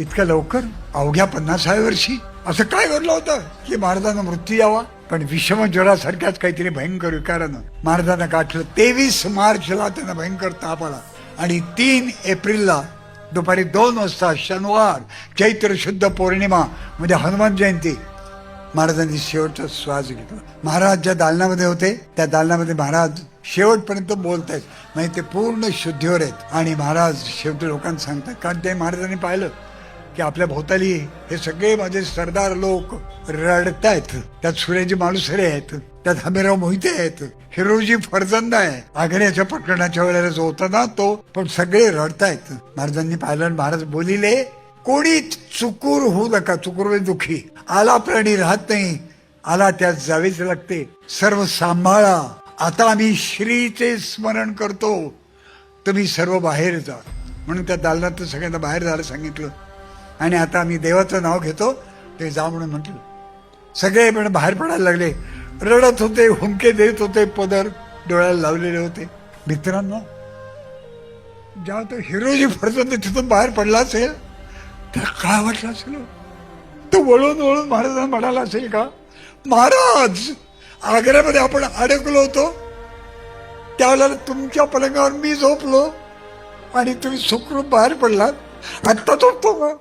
इतक्या लवकर? अवघ्या पन्नासाव्या वर्षी? असं काय घडलं होतं? की महाराजांना मृत्यू यावा? पण विषम ज्वरासारख्याच काहीतरी भयंकर विकारानं महाराजांना गाठलं. तेवीस मार्चला त्यांना भयंकर ताप आला. आणि तीन एप्रिलला दुपारी दोन वाजता शनिवार चैत्र शुद्ध पौर्णिमा म्हणजे हनुमान जयंती महाराजांनी शेवटचा श्वास घेतला. महाराज ज्या दालनामध्ये होते त्या दालनामध्ये महाराज शेवटपर्यंत बोलत आहेत म्हणजे ते पूर्ण शुद्धीवर आहेत. आणि महाराज शेवटी लोकांना सांगतात कारण ते महाराजांनी पाहिलं? की आपल्या भोवताली हे सगळे माझे सरदार लोक रडतायत. त्यात सुरेजी माणुसरे आहेत त्यात हमीराव मोहिते आहेत हिरोजी फरजंद आहे. आघण्याच्या प्रकरणाच्या वेळेला जो होता ना तो पण सगळे रडतायत. महाराजांनी पाहिलं महाराज बोलिले कोणी चुकूर होऊ नका चुकूर म्हणजे दुखी. आला प्राणी राहत नाही आला त्यात जावेच लागते. सर्व सांभाळा. आता आम्ही श्रीचे स्मरण करतो. तुम्ही सर्व बाहेर जा. म्हणून त्या दालनात सगळ्यांना बाहेर जायला सांगितलं. आणि आता आम्ही देवाचं नाव घेतो ते जा म्हणून म्हटलं. सगळे पण बाहेर पडायला लागले. रडत होते हुंके देत होते पदर डोळ्याला लावलेले होते. मित्रांनो जेव्हा तो हिरोजी फरतो तिथून बाहेर पडला असेल तर काय वाटला असेल हो? तो वळून वळून महाराजांना म्हणाला असेल का महाराज आग्र्यामध्ये आपण अडकलो होतो. त्यावेळेला तुमच्या पलंगावर मी झोपलो आणि तुम्ही सुखरूप बाहेर पडलात. आत्ता झोपतो का?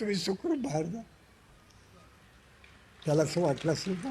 तुम्ही सुखरूप बाहेर जा. त्याला असं वाटलं असेल का?